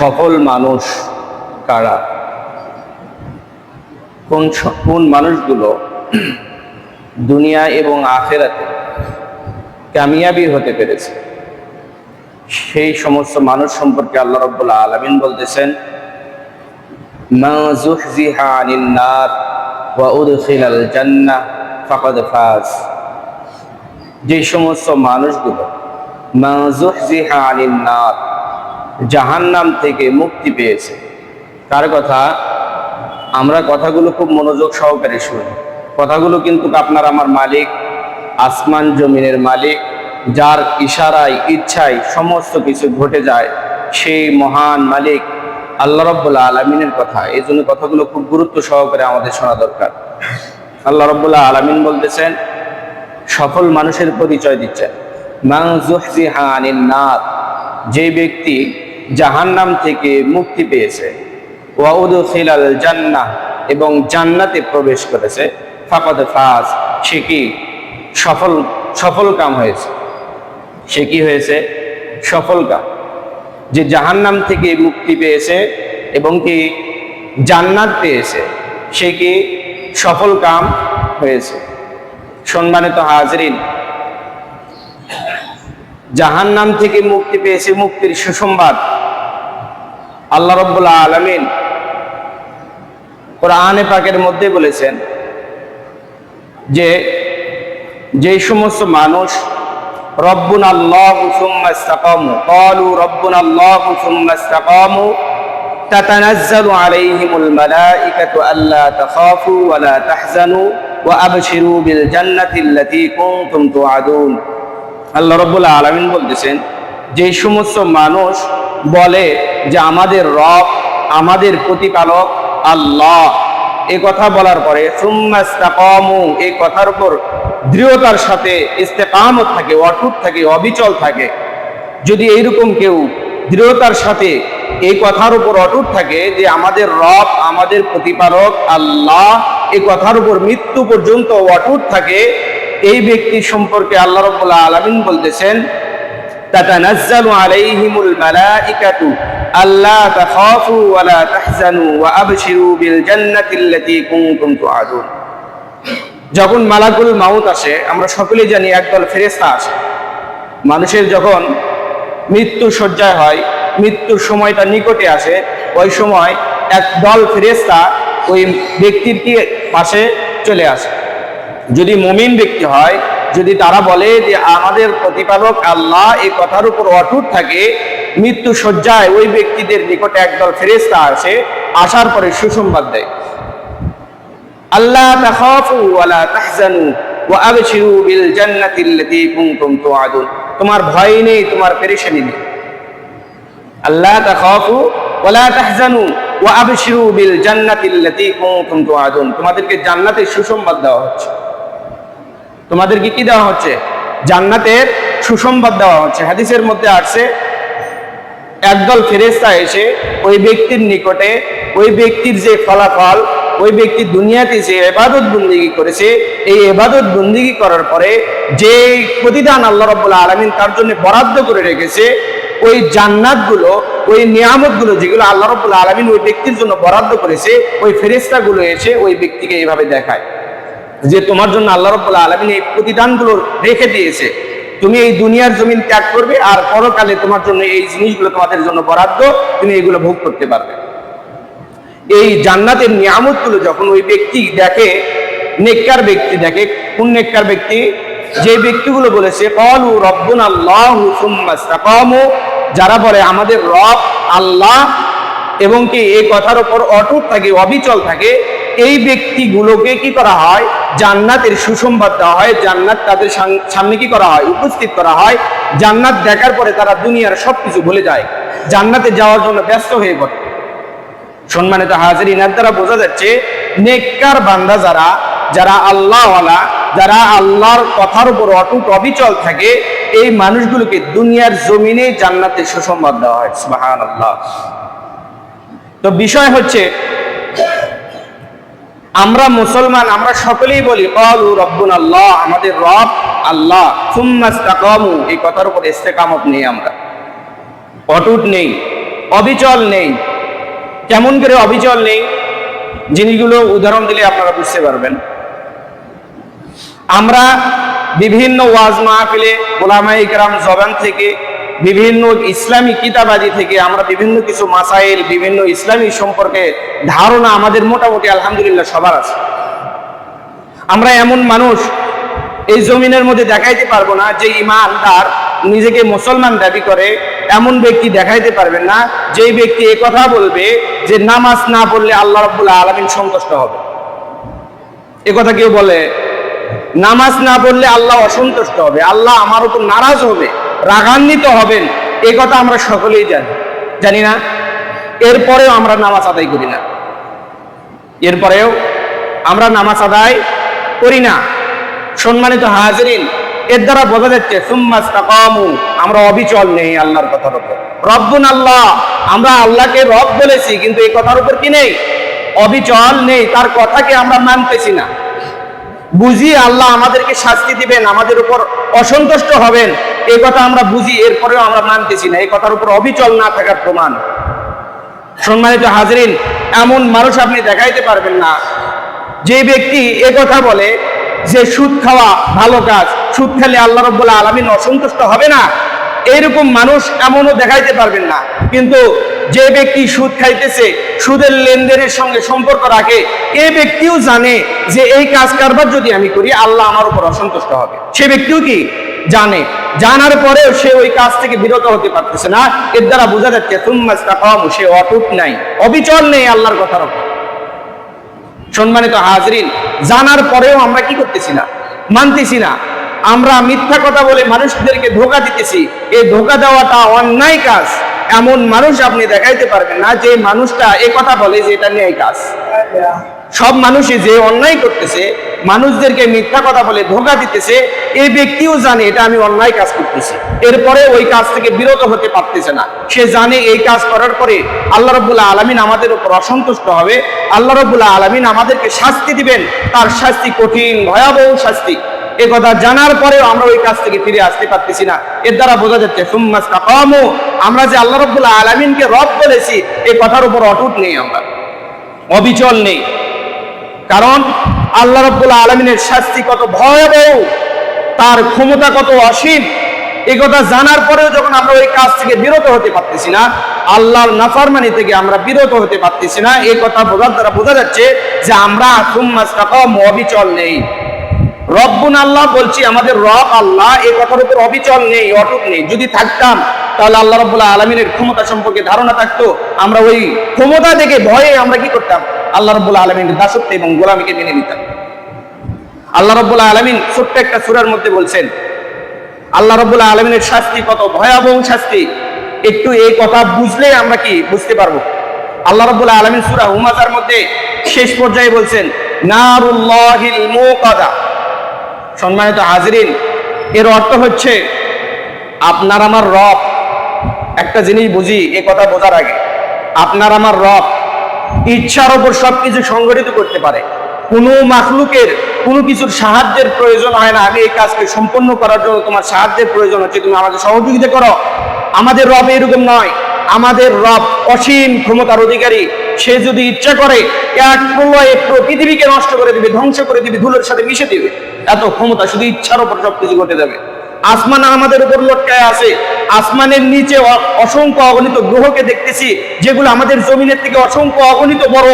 সফল মানুষ কারা? কোন কোন মানুষগুলো দুনিয়া এবং আখেরাতে কামিয়াবি হতে পেরেছে? সেই সমস্ত মানুষ সম্পর্কে আল্লাহ রব্বুল্লাহ আলমিন বলতেছেন যে সমস্ত মানুষগুলো জাহান্নাম থেকে মুক্তি পেয়েছে। কার কথা? আমরা কথাগুলো খুব মনোযোগ সহকারে শুনি। কথাগুলো কিন্তু আপনার আমার মালিক, আসমান জমিনের মালিক, যার ইশারায়, ইচ্ছায় সমস্ত কিছু ঘটে যায়, সেই মহান মালিক আল্লাহ রব্বুল্লাহ আলমিনের কথা। এই জন্য কথাগুলো খুব গুরুত্ব সহকারে আমাদের শোনা দরকার। আল্লাহ রব্বুল্লাহ আলমিন বলতেছেন, সফল মানুষের পরিচয় দিচ্ছেন। নার, যে ব্যক্তি জাহান্নাম থেকে মুক্তি পেয়েছে। ওয়াউদখিলাল জান্নাহ, এবং জান্নাতে প্রবেশ করেছে। ফাকাদ ফাজ, সে কি সফল সফল কাম হয়েছে? সে কি হয়েছে? সফল কাম। যে জাহান্নাম থেকে মুক্তি পেয়েছে এবং কি জান্নাত পেয়েছে, সে কি সফল কাম হয়েছে? সম্মানিত হাজরিন, জাহান্নাম থেকে মুক্তি পেয়েছে মুক্তির সুসংবাদ। আল্লাহ রব্বুল্লাহ আলমিন কোরআনে পাকের মধ্যে বলেছেন যে যে সমস্ত মানুষ রব্বুন আল্লাহ সুম্মাস্তাকামু ক্বালু রব্বুন আল্লাহ সুম্মাস্তাকামু تتنزل عليهم الملائكة ألا تخافوا ولا تحزنوا وأبشروا بالجنة التي كنتم توعدون আল্লাহ রব্বুল্লাহ আলমিন বলতেছেন যে সমস্ত মানুষ বলে যে আমাদের রব, আমাদের প্রতিপালক আল্লাহ। এ কথা বলার পরে এই কথার উপর দৃঢ়তার সাথে ইস্তেকামত থাকে, অটুট থাকে, অবিচল থাকে। যদি এইরকম কেউ দৃঢ়তার সাথে এই কথার উপর অটুট থাকে যে আমাদের রব, আমাদের প্রতিপালক আল্লাহ এই কথার উপর মৃত্যু পর্যন্ত অটুট থাকে, এই ব্যক্তি সম্পর্কে আল্লাহ রব্বুল্লাহ আলমিন বলতেছেন تتنزل عليهم الملائكة ألا تخافوا ولا تحزنوا وأبشروا بالجنة التي كنتم توعدون যখন মালাকুল মাউত আসে আমরা সকলেই জানি একদল ফেরেস্তা আসে মানুষের যখন মৃত্যু শয্যায় হয় মৃত্যুর সময়টা নিকটে আসে ওই সময় এক দল ফেরেস্তা ওই ব্যক্তির কি পাশে চলে আসে যদি মমিন ব্যক্তি হয় যদি তারা বলে যে আমাদের প্রতিপালক আল্লাহ এই কথার উপর অটুট থাকে, মৃত্যু শয্যায় ওই ব্যক্তিদের নিকটে একদল ফেরেস্তা আসে, আসার পরে সুসংবাদ দেয়। আল্লাহ তাখাফু ওয়ালা তাহজানু ওয়া আবশিরু বিল জান্নাতি আল্লাতী কুনতুম তুআদুন। তোমার ভয় নেই, তোমার পেরেশানি নেই। আল্লাহ তাখাফু ওয়ালা তাহজানু ওয়া আবশিরু বিল জান্নাতি আল্লাতী কুনতুম তুআদুন। তোমাদেরকে জান্নাতের সুসংবাদ দেওয়া হচ্ছে। তোমাদেরকে কি দেওয়া হচ্ছে? জান্নাতের সুসংবাদ দেওয়া হচ্ছে। হাদিসের মধ্যে আসছে, একদল ফেরেস্তা এসে ওই ব্যক্তির নিকটে, ওই ব্যক্তির যে ফলাফল, ওই ব্যক্তি দুনিয়াতে যে এবাদত বন্দিগি করেছে, এই এবাদত বন্দিগি করার পরে যে প্রতিদান আল্লাহ রব্বুল্লাহ আলমিন তার জন্য বরাদ্দ করে রেখেছে, ওই জান্নাতগুলো, ওই নিয়ামতগুলো যেগুলো আল্লাহ রব্বুল্লাহ আলমিন ওই ব্যক্তির জন্য বরাদ্দ করেছে, ওই ফেরেস্তাগুলো এসে ওই ব্যক্তিকে এইভাবে দেখায়। যে তোমার জন্য আল্লাহ রব্বুল্লাহ আলমিন এই প্রতিদানগুলো রেখে দিয়েছে। তুমি এই দুনিয়ার জমিন ত্যাগ করবে আর পরকালে তোমার জন্য এই জিনিসগুলো তোমাদের জন্য বরাদ্দ, তুমি এগুলো ভোগ করতে পারবে। এই জান্নাতের নিয়ামতগুলো যখন ওই ব্যক্তি দেখে, নেককার ব্যক্তি দেখে, কোন নেককার ব্যক্তি? যে ব্যক্তিগুলো বলেছে, কলু রব্বুন আল্লাহ যারা বলে, আমাদের রব আল্লাহ এবং কি এই কথার উপর অটুট থাকে, অবিচল থাকে, এই ব্যক্তিগুলোকে কি করা হয়? জান্নাতের সুসংবাদ দেওয়া হয়, জান্নাত তাদের সামনে কি করা হয়? উপস্থিত করা হয়। জান্নাত দেখার পরে তারা দুনিয়ার সবকিছু ভুলে যায়। জান্নাতে যাওয়ার জন্য ব্যস্ত হয়ে পড়ে। সম্মানিত হাজির এর দ্বারা বোঝা যাচ্ছে, নেককার বান্দা যারা যারা আল্লাহওয়ালা, যারা আল্লাহর কথার উপর অটুট অবিচল থাকে, এই মানুষগুলোকে দুনিয়ার জমিনে জান্নাতের সুসংবাদ দেওয়া হয়। তো বিষয় হচ্ছে আমরা মুসলমান, আমরা সকলেই বলি, কলু রব্বুন আল্লাহ, আমাদের রব আল্লাহ সুম্মাস্তাকামু এই কথার উপর ইস্তেকামত নেই আমরা। অটুট নেই, অবিচল নেই কেমন করে অবিচল নেই, জিনিসগুলো উদাহরণ দিলে আপনারা বুঝতে পারবেন। আমরা বিভিন্ন ওয়াজ মাহফিলে ওলামা ইকরাম জবান থেকে বিভিন্ন ইসলামী কিতাবাদি থেকে আমরা বিভিন্ন কিছু মাসাইল, বিভিন্ন ইসলামী সম্পর্কে ধারণা আমাদের মোটামুটি আলহামদুলিল্লাহ সবার আছে। আমরা এমন মানুষ এই জমিনের মধ্যে দেখাইতে পারব না যে ইমানদার নিজেকে মুসলমান দাবি করে, এমন ব্যক্তি দেখাইতে পারবেন না যেই ব্যক্তি এ কথা বলবে যে নামাজ না পড়লে আল্লাহ রব্বুল্লাহ আলমিন সন্তুষ্ট হবে। এ কথা কেউ বলে, নামাজ না পড়লে আল্লাহ অসন্তুষ্ট হবে, আল্লাহ আমার উপর নারাজ হবে। রাগান্বিত হবেন, এ কথা আমরা সকলেই জানি। জানি না, এরপরেও আমরা নামাজ আদায় করি না। এরপরেও আমরা নামাজ আদায় করি না। সম্মানিত হাজরিন, এর দ্বারা বোঝা যাচ্ছে আমরা অবিচল নেই আল্লাহর কথার উপর। রব্বুন আল্লাহ, আমরা আল্লাহকে রব বলেছি, কিন্তু এই কথার উপর কি নেই? অবিচল নেই, তার কথাকে আমরা মানতেছি না। বুঝি আল্লাহ আমাদেরকে শাস্তি দিবেন, আমাদের উপর অসন্তুষ্ট হবেন। এই কথা আমরা বুঝি, এরপরেও আমরা মানতেছি না। এই কথার উপর অবিচল না থাকার প্রমাণ। সম্মানিত হাজরিন, এমন মানুষ আপনি দেখাইতে পারবেন না। যে ব্যক্তি এ কথা বলে যে সুদ খাওয়া ভালো কাজ, সুদ খেলে আল্লাহ রব্বুল্লাহ আলমিন অসন্তুষ্ট হবে না এইরকম মানুষ এমনও দেখাইতে পারবেন না। কিন্তু যে ব্যক্তি সুদ খাইতেছে, সুদের লেনদেনের সঙ্গে সম্পর্ক রাখে, এ ব্যক্তিও জানে যে এই কাজ কারবার যদি আমি করি, আল্লাহ আমার উপর অসন্তুষ্ট হবে। সে ব্যক্তিও কি? জানে। জানার পরেও সে ওই কাজ থেকে বিরত হতে পারতেছে না। এর দ্বারা বোঝা যাচ্ছে তুম্মাস্তাকাম সে অটুট নাই। অবিচল নেই আল্লাহর কথার উপর সম্মানিত হাজরিন, জানার পরেও আমরা কি করতেছি না? মানতেছি না। আমরা মিথ্যা কথা বলে মানুষদেরকে ধোকা দিতেছি। এই ধোকা দেওয়াটা অন্যায় কাজ। এমন মানুষ আপনি দেখাইতে পারবেন না যে মানুষটা এ কথা বলে যে এটা ন্যায় কাজ। সব মানুষই যে অন্যায় করতেছে, মানুষদেরকে মিথ্যা কথা বলে ধোকা দিতেছে এই ব্যক্তিও জানে এটা আমি অন্যায় কাজ করতেছি। এরপরে ওই কাজ থেকে বিরত হতে পারতেছে না। সে জানে এই কাজ করার পরে আল্লাহ রবুল্লাহ আলমিন আমাদের উপর অসন্তুষ্ট হবে। আল্লাহ রবুল্লাহ আলমিন আমাদেরকে শাস্তি দিবেন। তার শাস্তি কঠিন, ভয়াবহ শাস্তি। এ কথা জানার পরেও আমরা ওই কাজ থেকে ফিরে আসতে পারতেছি না। এর দ্বারা বোঝা যাচ্ছে আমরা যে আল্লাহ রবুল্লাহ আলমিনকে রব বলেছি এই কথার উপর অটুট নেই আমরা। অবিচল নেই। কারণ আল্লাহ রব্বুল আলমিনের শাস্তি কত ভয়াবহ, তার ক্ষমতা কত অসীম এই কথা জানার পরেও যখন আমরা ওই কাজ থেকে বিরত হতে পারতেছি না, আল্লাহর নাফারমানি থেকে আমরা বিরত হতে পারতেছি না এই কথা বোঝার দ্বারা বোঝা যাচ্ছে যে আমরা অবিচল নেই। রব্বুন আল্লাহ বলছি, আমাদের রব আল্লাহ এই কথার উপর অবিচল নেই, অটুট নেই। যদি থাকতাম, তাহলে আল্লাহ রব্বুল্লাহ আলমিনের ক্ষমতা সম্পর্কে ধারণা থাকতো। আমরা ওই ক্ষমতা থেকে ভয়ে আমরা কি করতাম? আল্লাহ রব্বুল্লাহ আলমিনের দাসত্ব এবং গোলামীকে মেনে নিতাম আল্লাহ রব্বুল্লাহ আলমিন ছোট্ট একটা সুরার মধ্যে বলছেন, আল্লাহ রব্বুল্লাহ আলমিনের শাস্তি কত ভয়াবহ শাস্তি। একটু এই কথা বুঝলে আমরা কি বুঝতে পারব? আল্লাহ রব্বুল্লাহ আলমিন সুরা হুমাজার মধ্যে শেষ পর্যায়ে বলছেন, নারুল্লাহিল মুকাদা সম্মানিত হাজরিন, এর অর্থ হচ্ছে, আপনার আমার রব। একটা জিনিস বুঝি, এ কথা বোঝার আগে, আপনার আমার রব ইচ্ছার ওপর সবকিছু সংগঠিত করতে পারে। কোনো মাখলুকের কোনো কিছুর সাহায্যের প্রয়োজন হয় না। আমি এই কাজকে সম্পন্ন করার জন্য তোমার সাহায্যের প্রয়োজন হচ্ছে, তুমি আমাকে সহযোগিতা করো। আমাদের রব এরকম নয়। আমাদের রব অসীম ক্ষমতার অধিকারী। সে যদি ইচ্ছা করে, এক প্রলয়ে পৃথিবীকে নষ্ট করে দিবে, ধ্বংস করে দিবে, ধুলোর সাথে মিশে দিবে, এত ক্ষমতা শুধু ইচ্ছার উপর সবকিছু ঘটে যাবে। আসমান আমাদের উপর লটকায় আছে। আসমানের নিচে অসংখ্য অগণিত গ্রহকে দেখতেছি, যেগুলো আমাদের জমিনের থেকে অসংখ্য অগণিত বড়।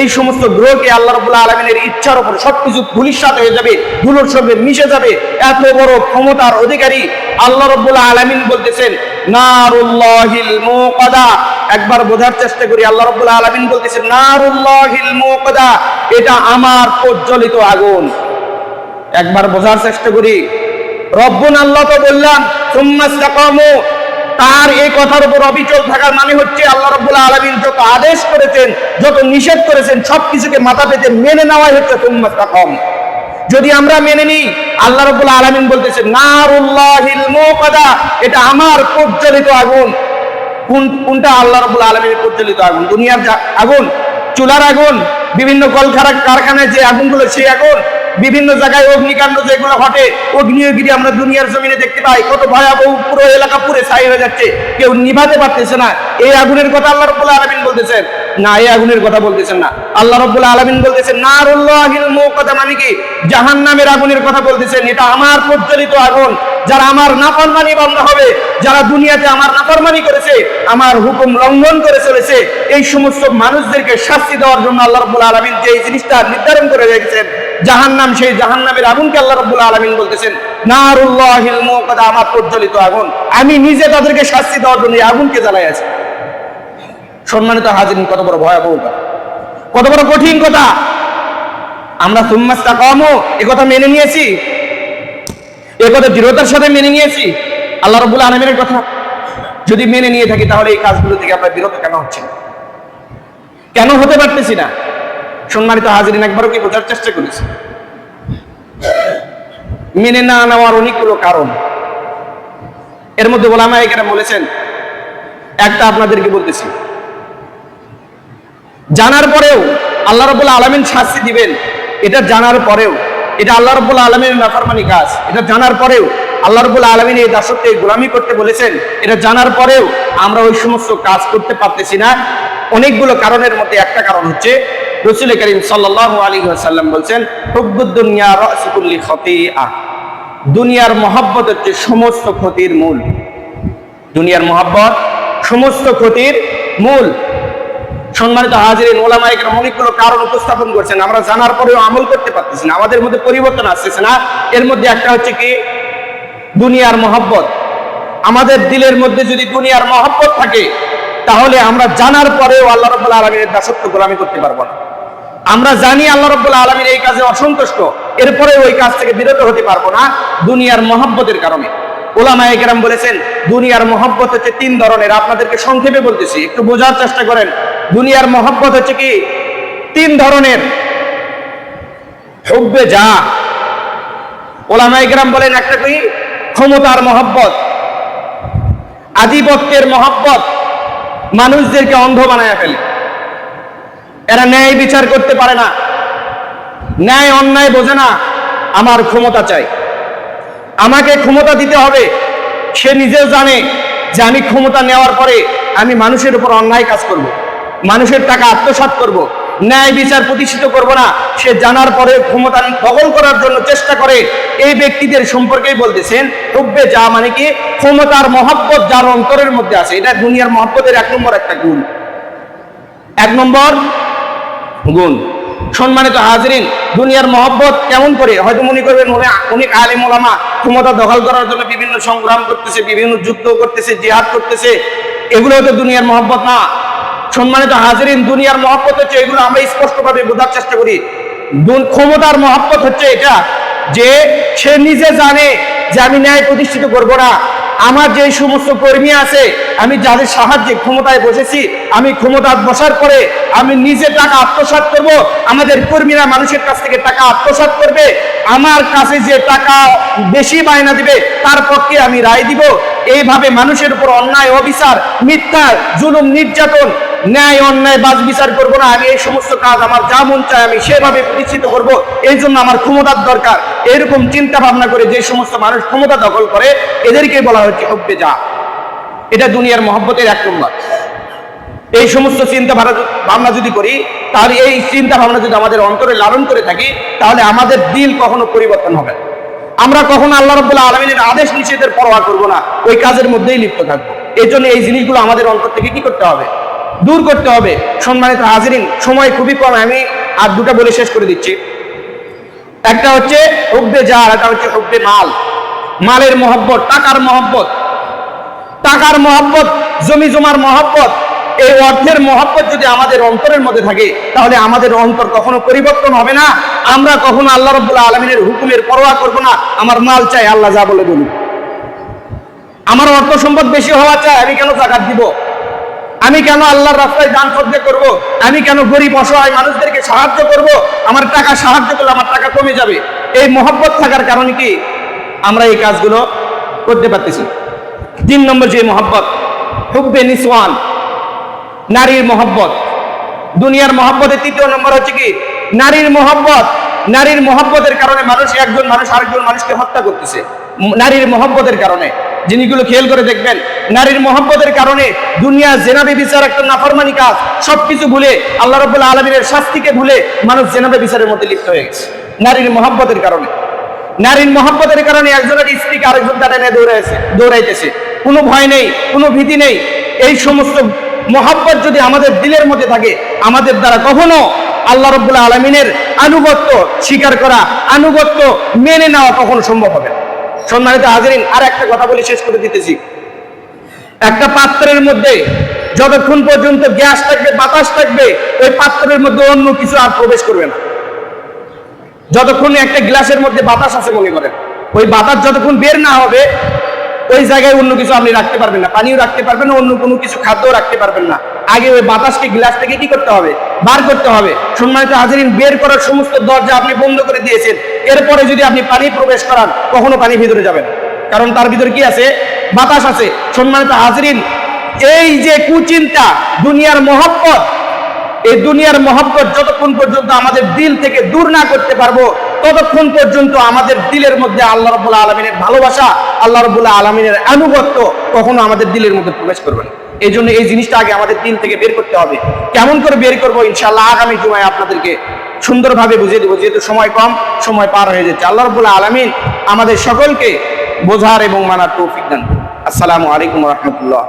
এই সমস্ত গ্রহকে আল্লাহ রবুল্লাহ আলমিনের ইচ্ছার উপর সবকিছু ধুলিসাত হয়ে যাবে, ধুলোর সঙ্গে মিশে যাবে। এত বড় ক্ষমতার অধিকারী আল্লাহ রবুল্লাহ আলমিন বলতেছেন একবার বোঝার চেষ্টা করি, আল্লাহ রবুল্লাহ আলমিন বলতেছেন, নারুল্লাহিল এটা আমার প্রজ্বলিত আগুন। একবার বোঝার চেষ্টা করি রব্বুন আল্লাহ তো বললাম সুম্মাস্তাকামু তার এই কথার উপর অবিচল থাকার মানে হচ্ছে আল্লাহ রব্বুল আলমিন যত আদেশ করেছেন, যত নিষেধ করেছেন সব কিছুকে মাথা পেতে মেনে নেওয়াই হচ্ছে সুম্মাস্তাকাম যদি আমরা মেনে নিই, আল্লাহ রব্বুল আলমিন বলতেছেন, নারুল্লাহিল মুকাদা এটা আমার প্রজ্বলিত আগুন। কোন, কোনটা আল্লাহ রব্বুল আলমীর প্রজ্বলিত আগুন? দুনিয়ার আগুন, চুলার আগুন, বিভিন্ন কলকারা কারখানায় যে আগুনগুলো, সেই আগুন বিভিন্ন জায়গায় অগ্নিকাণ্ড যেগুলো ঘটে, অগ্নিগিরি আমরা দুনিয়ার জমিনে দেখতে পাই। কত ভয়াবহ পুরো এলাকা পুরে ছাই হয়ে যাচ্ছে। কেউ নিভাতে পারতেছে না। এই আগুনের কথা আল্লাহ রব্বুল আলমিন বলতেছেন। না, এই আগুনের কথা বলতেছেন না। আল্লাহ রব্বুল আলমিন বলতেছেন না রুল্লাহিল কথা মানে কি জাহান নামের আগুনের কথা বলতেছেন? এটা আমার প্রজ্বলিত আগুন। যারা আমার নাফরমানি বন্ধ হবে, যারা দুনিয়াতে আমার নাফরমানি করেছে, আমার হুকুম লঙ্ঘন করে চলেছে, এই সমস্ত মানুষদেরকে শাস্তি দেওয়ার জন্য আল্লাহ রব্বুল আলমিন যে এই জিনিসটা নির্ধারণ করে রেখেছেন জাহান নাম সেই জাহান নামের আগুনকে আল্লাহ রব্বুল আলমিন বলতেছেন আমার প্রজ্বলিত আগুন। আমি নিজে তাদেরকে শাস্তি দেওয়ার জন্য এই আগুনকে জ্বালাই আছি। সম্মানিত হাজির কত বড় ভয়াবহ কত বড় কঠিন কথা। আমরা সুম্মাস্তা কমও কথা মেনে নিয়েছি। এ কথা দৃঢ়তার সাথে মেনে নিয়েছি? আল্লাহ রবুল্লা আলমিনের কথা। যদি মেনে নিয়ে থাকি, তাহলে এই কাজগুলো থেকে আমরা বিরত কেন হচ্ছে? কেন হতে পারতেছি না? সম্মানিত হাজিরিন, একবারও কি বোঝার চেষ্টা করেছি? মেনে না নেওয়ার অনেকগুলো কারণ। এর মধ্যে ওলামা এখানে বলেছেন, একটা আপনাদেরকে বলতেছি। জানার পরেও আল্লাহ রবুল্লা আলমিন শাস্তি দিবেন, এটা জানার পরেও এটা আল্লাহ রবুল্লা আলমিনের নাফরমানি কাজ। এটা জানার পরেও আল্লাহ রবুল্লা আলমিন এই দাসত্বে গোলামি করতে বলেছেন। এটা জানার পরেও আমরা ওই সমস্ত কাজ করতে পারতেছি না। অনেকগুলো কারণের মধ্যে একটা কারণ হচ্ছে, রসুল করিম সাল্লাহ আলী সাল্লাম বলছেন রসিকুল্লি খতি আহ দুনিয়ার মহাব্বত হচ্ছে সমস্ত ক্ষতির মূল। দুনিয়ার মহাব্বত, সমস্ত ক্ষতির মূল। সম্মানিত হাজিরিন ওলামাইকের অনেকগুলো কারণ উপস্থাপন করছেন। আমরা জানার পরেও আমল করতে পারতেছি না। আমাদের মধ্যে পরিবর্তন আসতেছে না। এর মধ্যে একটা হচ্ছে কি? দুনিয়ার মহব্বত। আমাদের দিলের মধ্যে যদি দুনিয়ার মহব্বত থাকে, তাহলে আমরা জানার পরেও আল্লাহ রব্বুল আলমীর দাসত্ব গোলামি করতে পারব না। আমরা জানি আল্লাহ রব্বুল আলমীর এই কাজে অসন্তুষ্ট। এরপরে ওই কাজ থেকে বিরত হতে পারব না দুনিয়ার মহব্বতের কারণে। ওলামায়ে কেরাম বলেছেন, দুনিয়ার মহব্বত হচ্ছে তিন ধরনের। আপনাদেরকে সংক্ষেপে বলতেছি, একটু বোঝার চেষ্টা করেন। দুনিয়ার মহব্বত হচ্ছে কি? তিন ধরনের। হুব্বে যা। ওলামায়ে কেরাম বলেন একটা কি? ক্ষমতার মহব্বত। আধিপত্যের মহব্বত। মানুষদেরকে অন্ধ বানায় ফেলে। এরা ন্যায় বিচার করতে পারে না। ন্যায় অন্যায় বোঝে না। আমার ক্ষমতা চাই। আমাকে ক্ষমতা দিতে হবে। সে নিজেও জানে যে আমি ক্ষমতা নেওয়ার পরে আমি মানুষের উপর অন্যায় কাজ করব। মানুষের টাকা আত্মসাৎ করব। ন্যায় বিচার প্রতিষ্ঠিত করব না। সে জানার পরে ক্ষমতা দখল করার জন্য চেষ্টা করে। এই ব্যক্তিদের সম্পর্কেই বলতেছেন হুব্বে যা মানে কি? ক্ষমতার মহব্বত যার অন্তরের মধ্যে আছে। এটা দুনিয়ার মহব্বতের এক নম্বর একটা গুণ। এক নম্বর গুণ। সম্মানিত হাজরিন, দুনিয়ার মহব্বত কেমন করে? হয়তো মনে করবেন অনেক আলিম ওলামা ক্ষমতা দখল করার জন্য বিভিন্ন সংগ্রাম করতেছে, বিভিন্ন যুদ্ধ করতেছে, জিহাদ করতেছে। এগুলো হয়তো দুনিয়ার মহব্বত না। সম্মানিত হাজরিন, দুনিয়ার মহব্বত হচ্ছে এগুলো আমরা স্পষ্টভাবে বোঝার চেষ্টা করি। ক্ষমতার মহব্বত হচ্ছে এটা যে সে নিজে জানে যে আমি ন্যায় প্রতিষ্ঠিত করব না। আমার যে সমস্ত কর্মী আছে, আমি যাদের সাহায্যে ক্ষমতায় বসেছি, আমি ক্ষমতা বসার পরে আমি নিজে টাকা আত্মসাৎ করব, আমাদের কর্মীরা মানুষের কাছ থেকে টাকা আত্মসাৎ করবে, আমার কাছে যে টাকা বেশি বায়না দিবে, তার পক্ষে আমি রায় দিব। এইভাবে মানুষের উপর অন্যায়, অবিচার, মিথ্যা, জুলুম, নির্যাতন ন্যায় অন্যায় বাজ বিচার করব না, আমি এই সমস্ত কাজ আমার যা মন চায় আমি সেভাবে প্রতিষ্ঠিত করব এই জন্য আমার ক্ষমতার দরকার। এরকম চিন্তা ভাবনা করে যে সমস্ত মানুষ ক্ষমতা দখল করে এদেরকে বলা হচ্ছে হব্বে যা এটা দুনিয়ার মহব্বতের এক নম্বর। এই সমস্ত চিন্তা ভাবনা ভাবনা যদি করি, তাহলে এই চিন্তা ভাবনা যদি আমাদের অন্তরে লালন করে থাকি, তাহলে আমাদের দিল কখনো পরিবর্তন হবে আমরা কখনো আল্লাহ রব্বুল্লাহ আলমিনের আদেশ নিষেধের পরোয়া করব না, ওই কাজের মধ্যেই লিপ্ত থাকব। এই জন্য এই জিনিসগুলো আমাদের অন্তর থেকে কি করতে হবে? দূর করতে হবে। সম্মানিত হাজিরিন, সময় খুবই কম, আমি আর দুটা বলে শেষ করে দিচ্ছি। একটা হচ্ছে হুব্বে জার, একটা হচ্ছে হুব্বে মাল। মালের মহব্বত, টাকার মহব্বত। টাকার মহব্বত, জমি জমার মহব্বত। এই অর্থের মহব্বত যদি আমাদের অন্তরের মধ্যে থাকে, তাহলে আমাদের অন্তর কখনো পরিবর্তন হবে না। আমরা কখনো আল্লাহ রব্বুল্লাহ আলমিনের হুকুমের পরোয়া করব না। আমার মাল চাই, আল্লাহ যা বলে বলুন আমার অর্থ সম্পদ বেশি হওয়া চাই, আমি কেন জাকাত দিব? আমি কেন আল্লাহর রাস্তায় দান করতে করব? আমি কেন গরিব, অসহায় মানুষদেরকে সাহায্য করব? আমার টাকা সাহায্য করলে আমার টাকা কমে যাবে। এই মহব্বত থাকার কারণে কি? আমরা এই কাজগুলো করতে পারতেছি। তিন নম্বর যে মহব্বত, হুব্বে নিসওয়ান, নারীর মহব্বত। দুনিয়ার মহব্বতের তৃতীয় নম্বর হচ্ছে কি? নারীর মহব্বত। নারীর মহব্বতের কারণে মানুষ একজন মানুষ আরেকজন মানুষকে হত্যা করতেছে। নারীর মহব্বতের কারণে। জিনিসগুলো খেয়াল করে দেখবেন, নারীর মহব্বতের কারণে দুনিয়া, জেনাবে বিচার একটা নাফরমানি কাজ। সবকিছু ভুলে, আল্লাহ রব্বুল আলমীর শাস্তিকে ভুলে মানুষ জেনাবে বিচারের মধ্যে লিপ্ত হয়ে গেছে। নারীর মহব্বতের কারণে। নারীর মহব্বতের কারণে একজনের স্ত্রীকে আরেকজন তারা নিয়ে দৌড়াইছে, দৌড়াইতেছে। কোনো ভয় নেই, কোনো ভীতি নেই। এই সমস্ত মহাব্বত যদি আমাদের দিলের মধ্যে থাকে, আমাদের দ্বারা কখনো আল্লাহ রব্বুল্লাহ আলমিনের আনুগত্য স্বীকার করা, আনুগত্য মেনে নেওয়া কখনো সম্ভব হবে না। সম্মানিত হাজিরিন, আর একটা কথা বলে শেষ করে দিতেছি। একটা পাত্রের মধ্যে যতক্ষণ পর্যন্ত গ্যাস থাকবে, বাতাস থাকবে, ওই পাত্রের মধ্যে অন্য কিছু আর প্রবেশ করবে না। যতক্ষণ একটা গ্লাসের মধ্যে বাতাস আছে মনে করেন, ওই বাতাস যতক্ষণ বের না হবে ওই জায়গায় অন্য কিছু আপনি রাখতে পারবেন না, পানিও রাখতে পারবেন না, অন্য কোনো কিছু খাদ্যও রাখতে পারবেন না। আগে ওই বাতাসকে গ্লাস থেকে কি করতে হবে? বার করতে হবে। সম্মানিত হাজিরিন, বের করার সমস্ত দরজা আপনি বন্ধ করে দিয়েছেন। এরপরে যদি আপনি পানি প্রবেশ করান, কখনো পানি ভিতরে যাবেন কারণ তার ভিতরে কি আছে? বাতাস আছে। সম্মানিত হাজিরিন, এই যে কুচিন্তা, দুনিয়ার মহব্বত, এই দুনিয়ার মহব্বত যতক্ষণ পর্যন্ত আমাদের দিল থেকে দূর না করতে পারব, ততক্ষণ পর্যন্ত আমাদের দিলের মধ্যে আল্লাহ রবুল্লাহ আলমিনের ভালোবাসা আল্লাহ রবুল্লাহ আলমিনের আনুগত্য কখনো আমাদের দিলের মধ্যে প্রবেশ করবে না। এই জন্য এই জিনিসটা আগে আমাদের দিন থেকে বের করতে হবে। কেমন করে বের করব ইনশাল্লাহ আগামী জুমায় আপনাদেরকে সুন্দরভাবে বুঝিয়ে দেবো, যেহেতু সময় কম, সময় পার হয়ে যাচ্ছে। আল্লাহ রবুল্লাহ আলমিন আমাদের সকলকে বোঝার এবং মানার তৌফিক দান। আসসালামু আলাইকুম রহমতুল্লাহ।